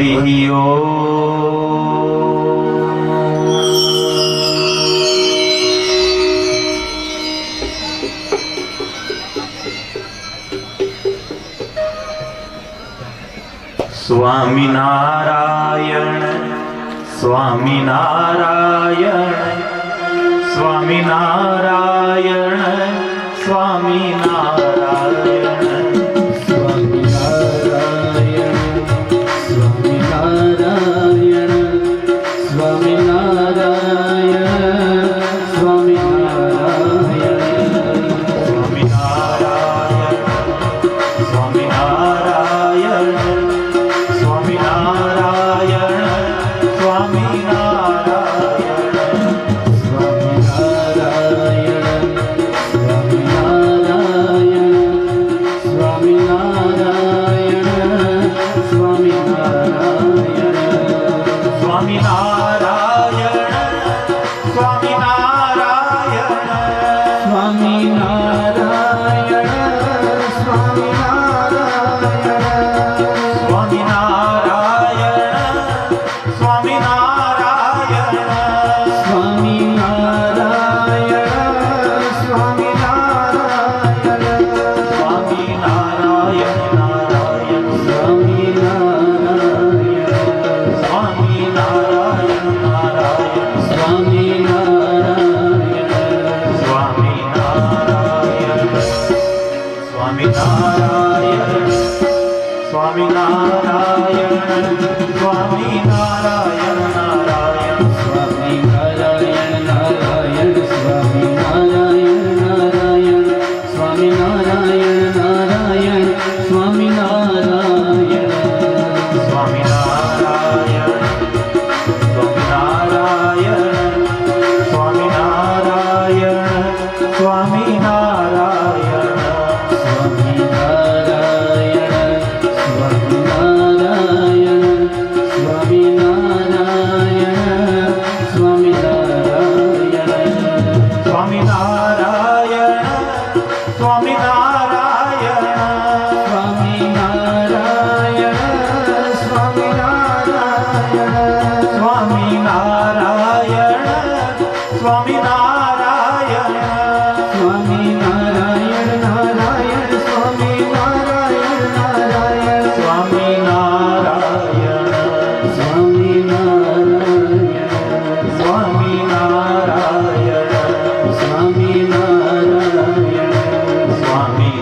હરિયો સ્વામિનારાયણ સ્વામિનારાયણ સ્વામિનારાયણ સ્વામિનારાયણ. नारायण আর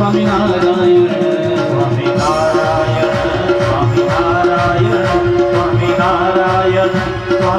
Swami Narayana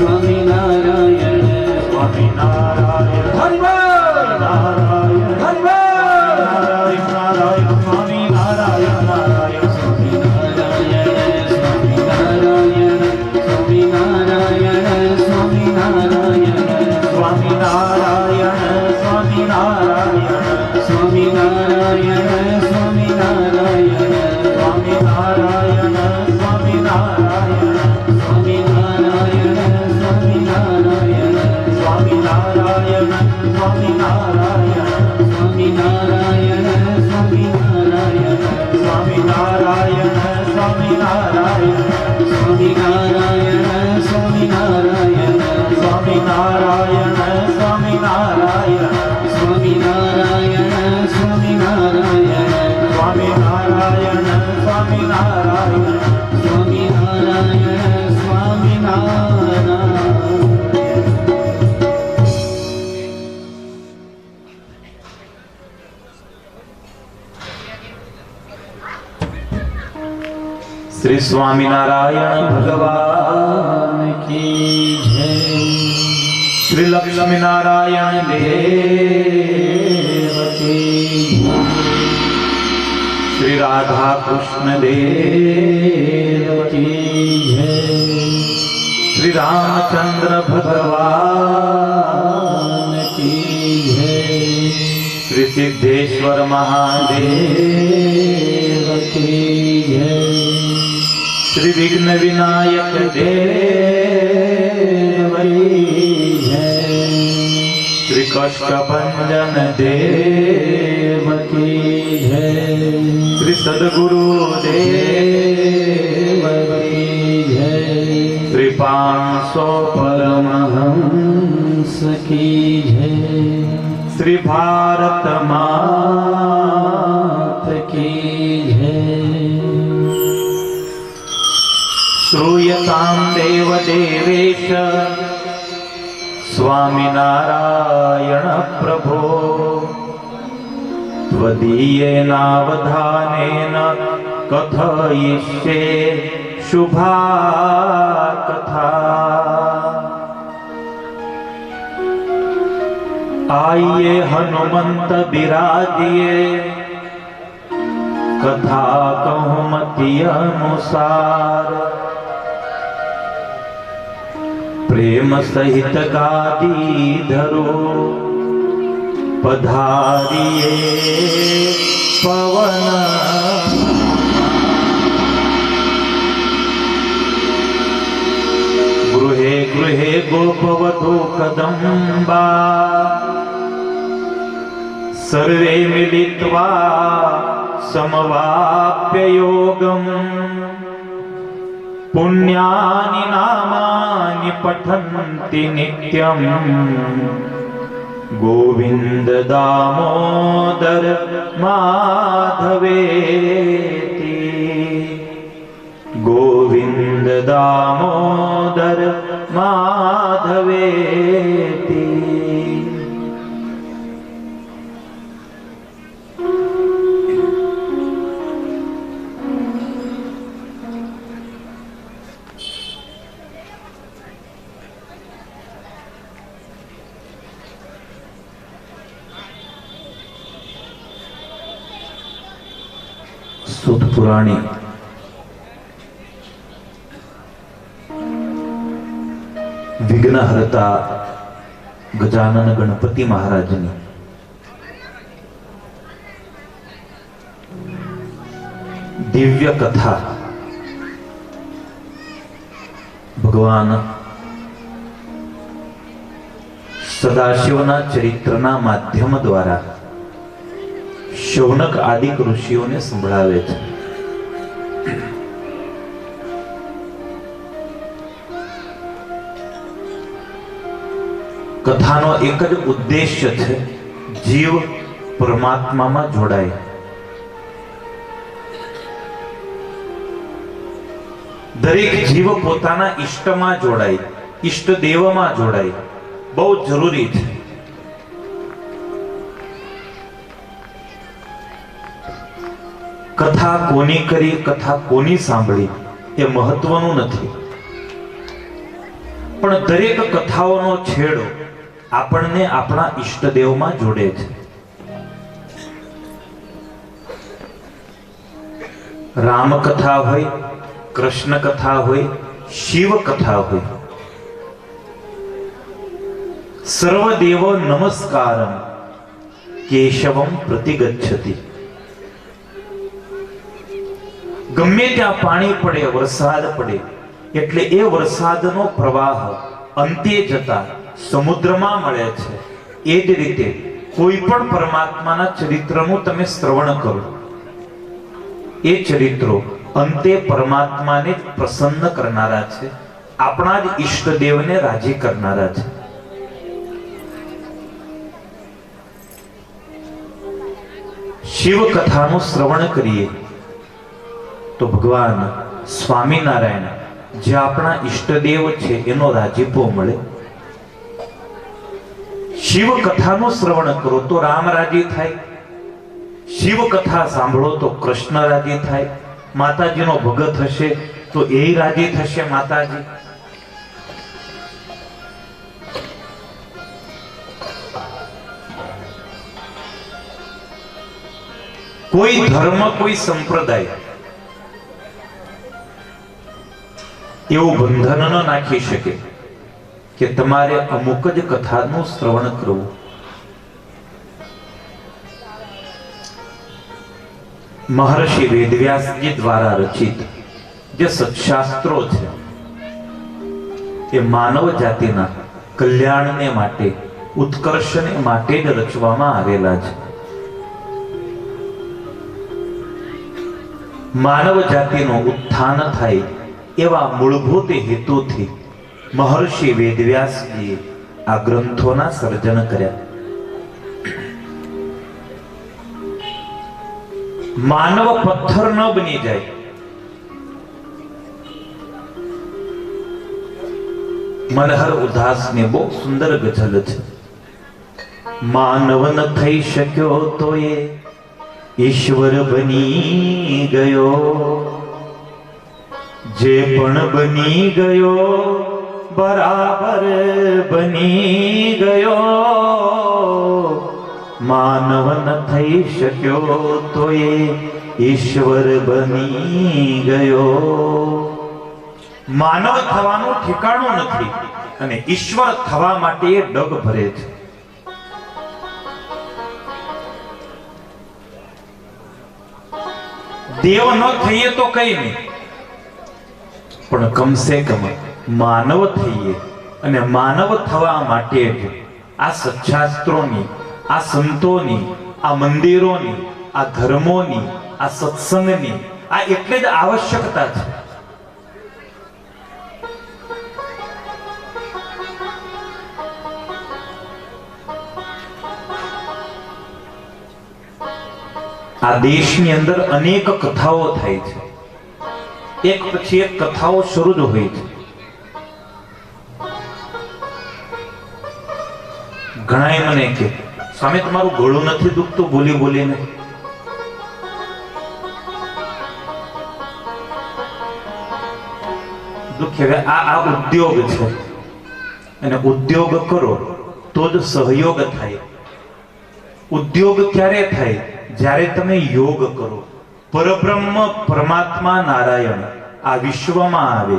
Swami Narayan Swami Narayan Narayan Narayan Narayan Swami Narayan Narayan Swami Narayan Swami Narayan Swami Narayan Swami Narayan Swami Narayan Swami Narayan Swami Narayan Shri Swaminarayan ભગવાન કી જય શ્રી લક્ષ્મીનારાયણ દેવ કી જય શ્રી રાધા કૃષ્ણ દેવ કી જય શ્રી રામચંદ્ર ભગવાન કી જય શ્રી સિદ્ધેશ્વર મહાદેવ દેવ કી જય શ્રી વિઘ્ન વિનાયક દેવ જય શ્રી કષ્ટભંજન દેવ સદગુરુ દેવ પાંચસો પરમહંસ કી જય. શ્રી ભારત માત કી જય. શ્રૂયતામ દેવ દેવેશ સ્વામિનારાયણ પ્રભો. त्वदीयेनावधानेन कथयिष्ये शुभा कथा आइए हनुमंत बिराजिए कथा कहमति अनुसार प्रेम सहित गादी धरो पधारिए पवन। गृहे गृहे गोपवधो कदम्बा। सर्वे मिलित्वा समवाप्ययोगम् पुण्यानि नामानि पठन्ति नित्यम्। गोविन्द दामोदर माधवेति। गोविन्द दामोदर माधवे સુત પુરાણી વિઘ્નહર્તા ગજાનન ગણપતિ મહારાજની દિવ્ય કથા ભગવાન સદાશિવના ચરિત્રના માધ્યમ દ્વારા શૌનક આદિક ઋષિઓને સંભળાવે છે. કથાનો એક જ ઉદ્દેશ્ય છે જીવ પરમાત્મામાં જોડાય. દરેક જીવ પોતાના ઈષ્ટમાં જોડાય ઈષ્ટ દેવમાં જોડાય. બહુ જરૂરી છે. કથા કોની કરી, કથા કોની સાંભળી, એ મહત્વનું નથી. પણ દરેક કથાઓનો છેડો આપણને આપણા ઈષ્ટદેવમાં જોડે છે. રામ કથા હોય કૃષ્ણ કથા હોય શિવ કથા હોય. સર્વદેવ નમસ્કારમ, કેશવમ પ્રતિગચ્છતિ. ગમે ત્યાં પાણી પડે, વરસાદ પડે, એટલે એ વરસાદનો પ્રવાહ અંતે જતા સમુદ્રમાં મળે છે. એ જ રીતે કોઈ પણ પરમાત્માના ચરિત્રનું તમે શ્રવણ કરો. એ ચરિત્રો અંતે પરમાત્માને પ્રસન્ન કરનારા છે. આપણા જ ઈષ્ટદેવને રાજી કરનારા છે. શિવ કથાનું શ્રવણ કરીએ. તો ભગવાન સ્વામિનારાયણ, જે આપણા ઈષ્ટદેવ છે, એનો રાજીપો મળે. શિવ કથાનું શ્રવણ કરો તો રામ રાજી થાય. શિવ કથા સાંભળો તો કૃષ્ણ રાજી થાય. માતાજીનો ભગત હશે તો એ રાજી થશે માતાજી. કોઈ ધર્મ, કોઈ સંપ્રદાય એવું બંધન ન નાખી શકે કે તમારે અમુક જ કથાનું શ્રવણ કરવું. મહર્ષિ વેદવ્યાસજી દ્વારા રચિત જે સત્શાસ્ત્રો છે, એ માનવ જાતિના કલ્યાણને માટે, ઉત્કર્ષને માટે જ રચવામાં આવેલા છે. માનવ જાતિનું ઉત્થાન થાય એવા મૂળભૂત હેતુથી મહર્ષિ વેદવ્યાસજીએ આ ગ્રંથોના સર્જન કર્યા. માનવ પથ્થર ન બની જાય. મનહર ઉદાસની બહુ સુંદર ગઝલ છે. માનવ ન થઈ શક્યો તો એ ઈશ્વર બની ગયો. જે પણ બની ગયો, બરાબર બની ગયો. માનવ ન થઈ શક્યો તો એ ઈશ્વર બની ગયો. માનવ થવાનું ઠેકાણું નથી અને ઈશ્વર થવા માટે ડગ ભરે છે. દેવ ન થઈએ તો કઈ નહીં. પણ કમસે કમ માનવ થઈએ અને માનવ થવા માટે જ આ સચ્ચાસ્ત્રોની આ સંતોની, આ મંદિરોની, આ ધર્મોની, આ સત્સંગની, આ એટલે જ આવશ્યકતા છે. આ દેશની અંદર અનેક કથાઓ થાય છે. એક પછી એક કથાઓ શરૂ જ હોય છે. ઘણાએ મને કે, સામે તમારું ગળું નથી દુખતું? બોલી બોલીને આ આ ઉદ્યોગ છે. અને ઉદ્યોગ કરો, તો જ સહયોગ થાય. ઉદ્યોગ ક્યારે થાય? જ્યારે તમે યોગ કરો. પરબ્રહ્મ પરમાત્મા નારાયણ. આ વિશ્વમાં આવે,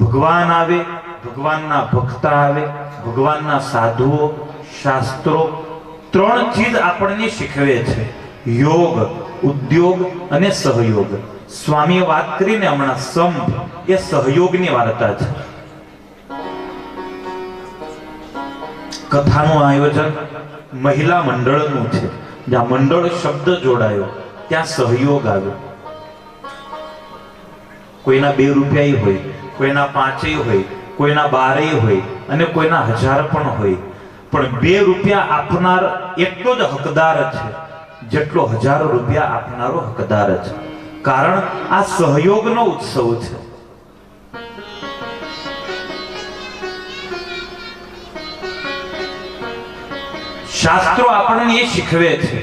ભગવાન આવે, ભગવાનના ભક્ત આવે, ભગવાનના સાધુઓ, શાસ્ત્રો ત્રણ ચીજ આપણને શીખવે છે. યોગ, ઉદ્યોગ અને સહયોગ. સ્વામીએ વાત કરીને હમણાં સમ એ સહયોગની વાર્તા છે. કથાનું આયોજન મહિલા મંડળનું છે. જ્યાં મંડળ શબ્દ જોડાયો. ત્યાં સહયોગ આવ્યો કોઈના બે રૂપિયા હોય, કોઈના પાંચે હોય, કોઈના બારે હોય અને કોઈના હજાર પણ હોય. પણ બે રૂપિયા આપનાર એટલો જ હકદાર છે, જેટલો હજાર રૂપિયા આપનારો હકદાર છે કારણ આ સહયોગનો ઉત્સવ છે. શાસ્ત્રો આપણને એ શીખવે છે